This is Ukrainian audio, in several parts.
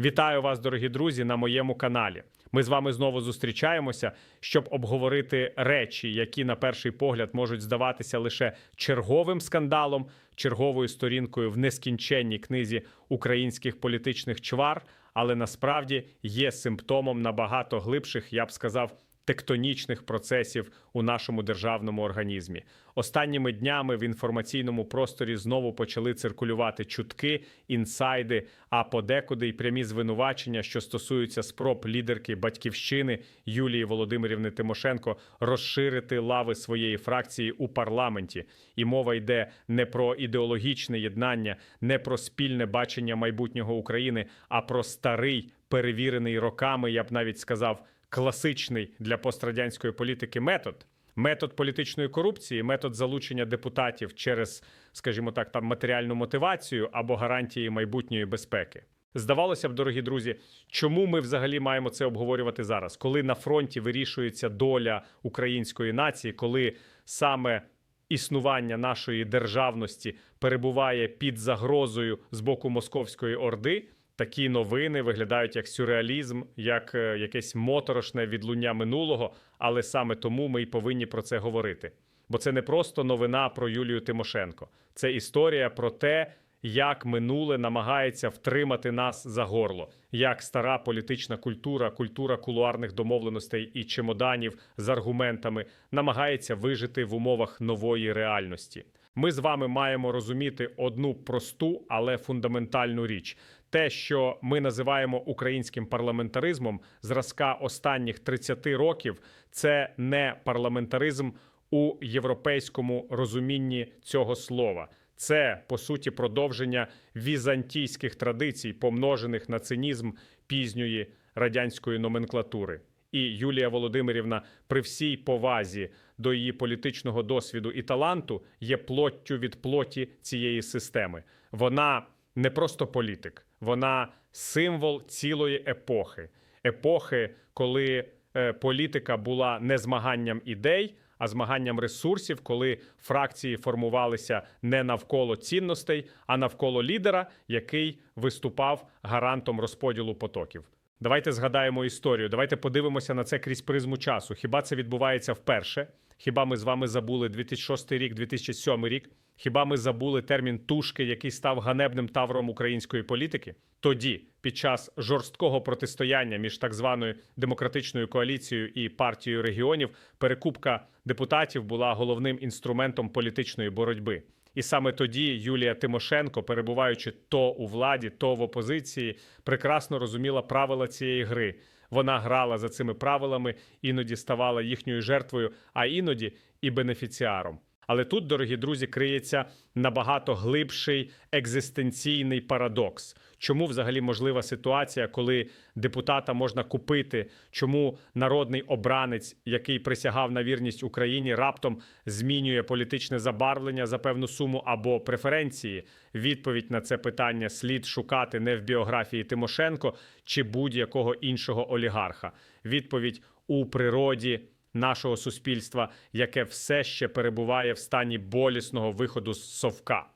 Вітаю вас, дорогі друзі, на моєму каналі. Ми з вами знову зустрічаємося, щоб обговорити речі, які на перший погляд можуть здаватися лише черговим скандалом, черговою сторінкою в нескінченній книзі українських політичних чвар, але насправді є симптомом набагато глибших, я б сказав, тектонічних процесів у нашому державному організмі. Останніми днями в інформаційному просторі знову почали циркулювати чутки, інсайди, а подекуди й прямі звинувачення, що стосуються спроб лідерки батьківщини Юлії Володимирівни Тимошенко розширити лави своєї фракції у парламенті. І мова йде не про ідеологічне єднання, не про спільне бачення майбутнього України, а про старий перевірений роками, я б навіть сказав класичний для пострадянської політики метод. Метод політичної корупції, метод залучення депутатів через, скажімо так, там матеріальну мотивацію або гарантії майбутньої безпеки. Здавалося б, дорогі друзі, чому ми взагалі маємо це обговорювати зараз, коли на фронті вирішується доля української нації, коли саме існування нашої державності перебуває під загрозою з боку московської орди. Такі новини виглядають як сюрреалізм, як е, якесь моторошне відлуння минулого, але саме тому ми й повинні про це говорити. Бо це не просто новина про Юлію Тимошенко, це історія про те, як минуле намагається втримати нас за горло, як стара політична культура, культура кулуарних домовленостей і чемоданів з аргументами намагається вижити в умовах нової реальності. Ми з вами маємо розуміти одну просту, але фундаментальну річ: те, що ми називаємо українським парламентаризмом, зразка останніх 30 років, це не парламентаризм у європейському розумінні цього слова. Це по суті продовження візантійських традицій, помножених на цинізм пізньої радянської номенклатури. І Юлія Володимирівна, при всій повазі до її політичного досвіду і таланту, є плоттю від плоті цієї системи. Вона не просто політик, вона символ цілої епохи, епохи, коли е, політика була не змаганням ідей, а змаганням ресурсів, коли фракції формувалися не навколо цінностей, а навколо лідера, який виступав гарантом розподілу потоків. Давайте згадаємо історію. Давайте подивимося на це крізь призму часу. Хіба це відбувається вперше? Хіба ми з вами забули 2006 рік, 2007 рік? Хіба ми забули термін тушки, який став ганебним тавром української політики? Тоді, під час жорсткого протистояння між так званою демократичною коаліцією і партією регіонів, перекупка депутатів була головним інструментом політичної боротьби. І саме тоді Юлія Тимошенко, перебуваючи то у владі, то в опозиції, прекрасно розуміла правила цієї гри. Вона грала за цими правилами, іноді ставала їхньою жертвою, а іноді і бенефіціаром. Але тут, дорогі друзі, криється набагато глибший екзистенційний парадокс. Чому взагалі можлива ситуація, коли депутата можна купити? Чому народний обранець, який присягав на вірність Україні, раптом змінює політичне забарвлення за певну суму або преференції? Відповідь на це питання слід шукати не в біографії Тимошенко чи будь-якого іншого олігарха. Відповідь у природі нашого суспільства, яке все ще перебуває в стані болісного виходу з совка.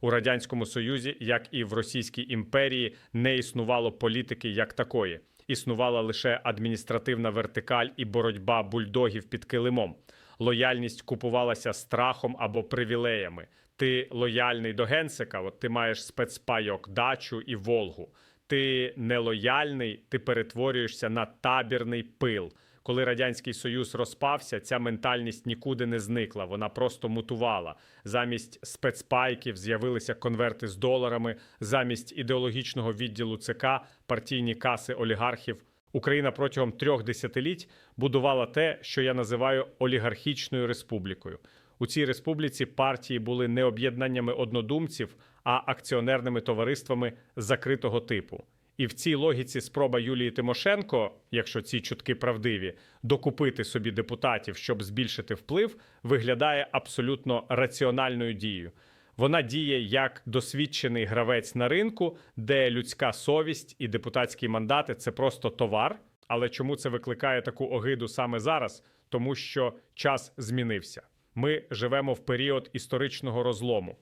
У радянському союзі, як і в Російській імперії, не існувало політики як такої. Існувала лише адміністративна вертикаль і боротьба бульдогів під килимом. Лояльність купувалася страхом або привілеями. Ти лояльний до генсика, от ти маєш спецпайок, дачу і Волгу. Ти нелояльний, ти перетворюєшся на табірний пил коли радянський союз розпався, ця ментальність нікуди не зникла. Вона просто мутувала. Замість спецпайків з'явилися конверти з доларами, замість ідеологічного відділу ЦК, партійні каси олігархів. Україна протягом трьох десятиліть будувала те, що я називаю олігархічною республікою. У цій республіці партії були не об'єднаннями однодумців, а акціонерними товариствами закритого типу. І в цій логіці спроба Юлії Тимошенко, якщо ці чутки правдиві, докупити собі депутатів, щоб збільшити вплив, виглядає абсолютно раціональною дією. Вона діє як досвідчений гравець на ринку, де людська совість і депутатські мандати це просто товар. Але чому це викликає таку огиду саме зараз? Тому що час змінився. Ми живемо в період історичного розлому.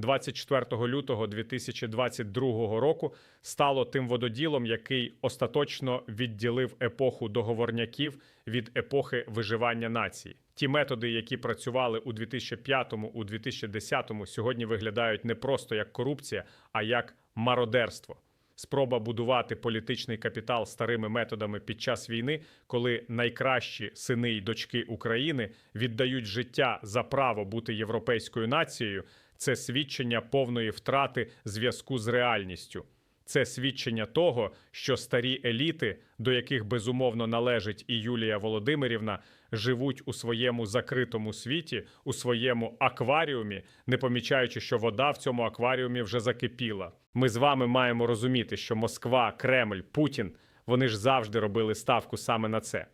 24 лютого 2022 року стало тим вододілом, який остаточно відділив епоху договорняків від епохи виживання нації. Ті методи, які працювали у 2005-му, у 2010-му, сьогодні виглядають не просто як корупція, а як мародерство. Спроба будувати політичний капітал старими методами під час війни, коли найкращі сини й дочки України віддають життя за право бути європейською нацією, це свідчення повної втрати зв'язку з реальністю. Це свідчення того, що старі еліти, до яких безумовно належить і Юлія Володимирівна, живуть у своєму закритому світі, у своєму акваріумі, не помічаючи, що вода в цьому акваріумі вже закипіла. Ми з вами маємо розуміти, що Москва, Кремль, Путін вони ж завжди робили ставку саме на це.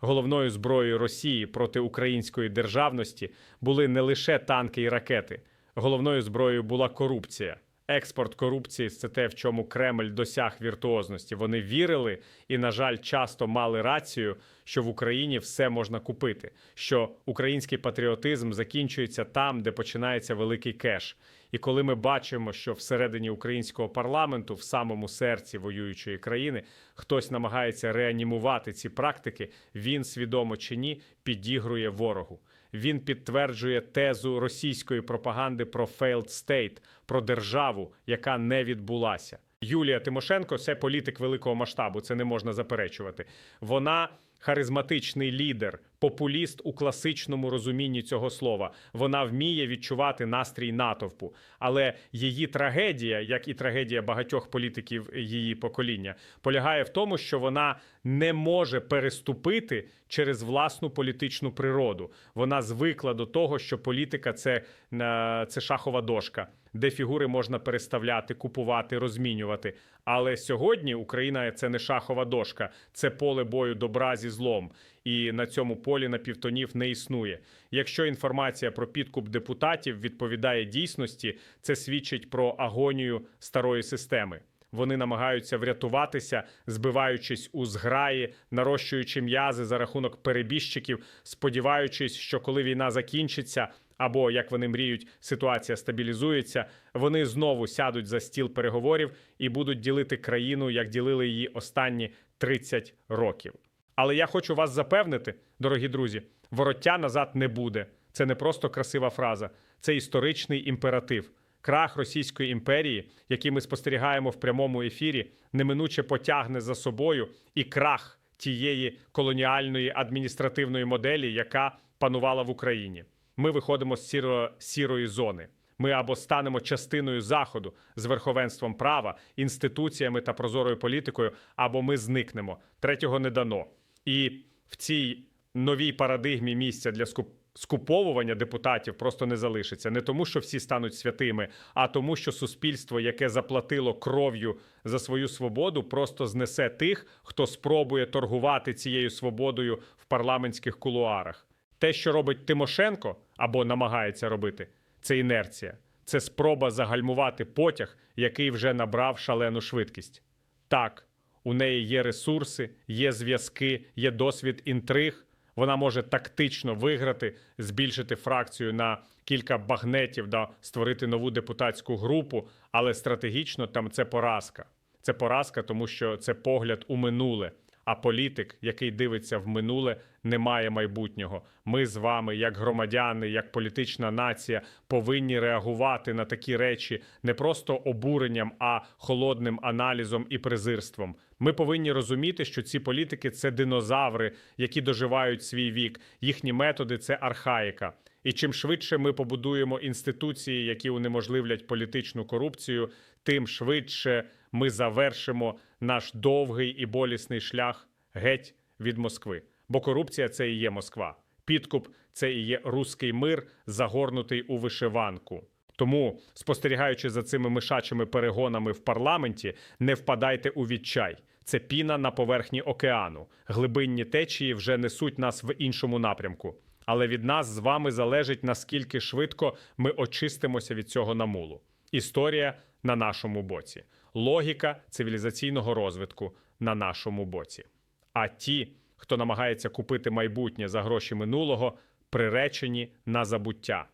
Головною зброєю Росії проти української державності були не лише танки і ракети. Головною зброєю була корупція. Експорт корупції це те, в чому Кремль досяг віртуозності. Вони вірили і, на жаль, часто мали рацію, що в Україні все можна купити, що український патріотизм закінчується там, де починається великий кеш. І коли ми бачимо, що всередині українського парламенту, в самому серці воюючої країни, хтось намагається реанімувати ці практики, він свідомо чи ні підігрує ворогу. Він підтверджує тезу російської пропаганди про failed state, про державу, яка не відбулася. Юлія Тимошенко це політик великого масштабу, це не можна заперечувати. Вона харизматичний лідер, популіст у класичному розумінні цього слова. Вона вміє відчувати настрій натовпу. Але її трагедія, як і трагедія багатьох політиків її покоління, полягає в тому, що вона не може переступити через власну політичну природу. Вона звикла до того, що політика це, е, це шахова дошка. Де фігури можна переставляти, купувати, розмінювати. Але сьогодні Україна це не шахова дошка, це поле бою добра зі злом. І на цьому полі напівтонів не існує. Якщо інформація про підкуп депутатів відповідає дійсності, це свідчить про агонію старої системи. Вони намагаються врятуватися, збиваючись у зграї, нарощуючи м'язи за рахунок перебіжчиків, сподіваючись, що коли війна закінчиться, або як вони мріють, ситуація стабілізується, вони знову сядуть за стіл переговорів і будуть ділити країну, як ділили її останні 30 років. Але я хочу вас запевнити, дорогі друзі, вороття назад не буде. Це не просто красива фраза, це історичний імператив. Крах Російської імперії, який ми спостерігаємо в прямому ефірі, неминуче потягне за собою і крах тієї колоніальної адміністративної моделі, яка панувала в Україні. Ми виходимо з сіро сірої зони. Ми або станемо частиною заходу з верховенством права, інституціями та прозорою політикою, або ми зникнемо. Третього не дано. І в цій новій парадигмі місця для скуп скуповування депутатів просто не залишиться. Не тому, що всі стануть святими, а тому, що суспільство, яке заплатило кров'ю за свою свободу, просто знесе тих, хто спробує торгувати цією свободою в парламентських кулуарах. Те, що робить Тимошенко або намагається робити, це інерція, це спроба загальмувати потяг, який вже набрав шалену швидкість. Так, у неї є ресурси, є зв'язки, є досвід інтриг. Вона може тактично виграти, збільшити фракцію на кілька багнетів, да, створити нову депутатську групу, але стратегічно там це поразка. Це поразка, тому що це погляд у минуле. А політик, який дивиться в минуле, не має майбутнього. Ми з вами, як громадяни, як політична нація, повинні реагувати на такі речі не просто обуренням, а холодним аналізом і презирством. Ми повинні розуміти, що ці політики це динозаври, які доживають свій вік. Їхні методи це архаїка. І чим швидше ми побудуємо інституції, які унеможливлять політичну корупцію, тим швидше ми завершимо наш довгий і болісний шлях геть від Москви. Бо корупція це і є Москва. Підкуп це і є руський мир, загорнутий у вишиванку. Тому, спостерігаючи за цими мишачими перегонами в парламенті, не впадайте у відчай. Це піна на поверхні океану. Глибинні течії вже несуть нас в іншому напрямку. Але від нас з вами залежить наскільки швидко ми очистимося від цього намулу. Історія на нашому боці, логіка цивілізаційного розвитку на нашому боці. А ті, хто намагається купити майбутнє за гроші минулого, приречені на забуття.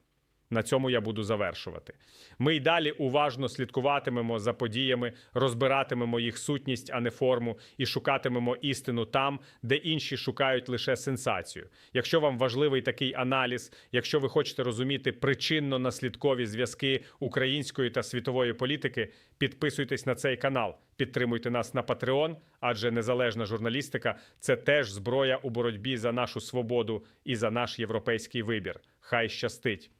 На цьому я буду завершувати. Ми й далі уважно слідкуватимемо за подіями, розбиратимемо їх сутність, а не форму, і шукатимемо істину там, де інші шукають лише сенсацію. Якщо вам важливий такий аналіз, якщо ви хочете розуміти причинно-наслідкові зв'язки української та світової політики, підписуйтесь на цей канал, підтримуйте нас на Patreon, адже незалежна журналістика це теж зброя у боротьбі за нашу свободу і за наш європейський вибір. Хай щастить!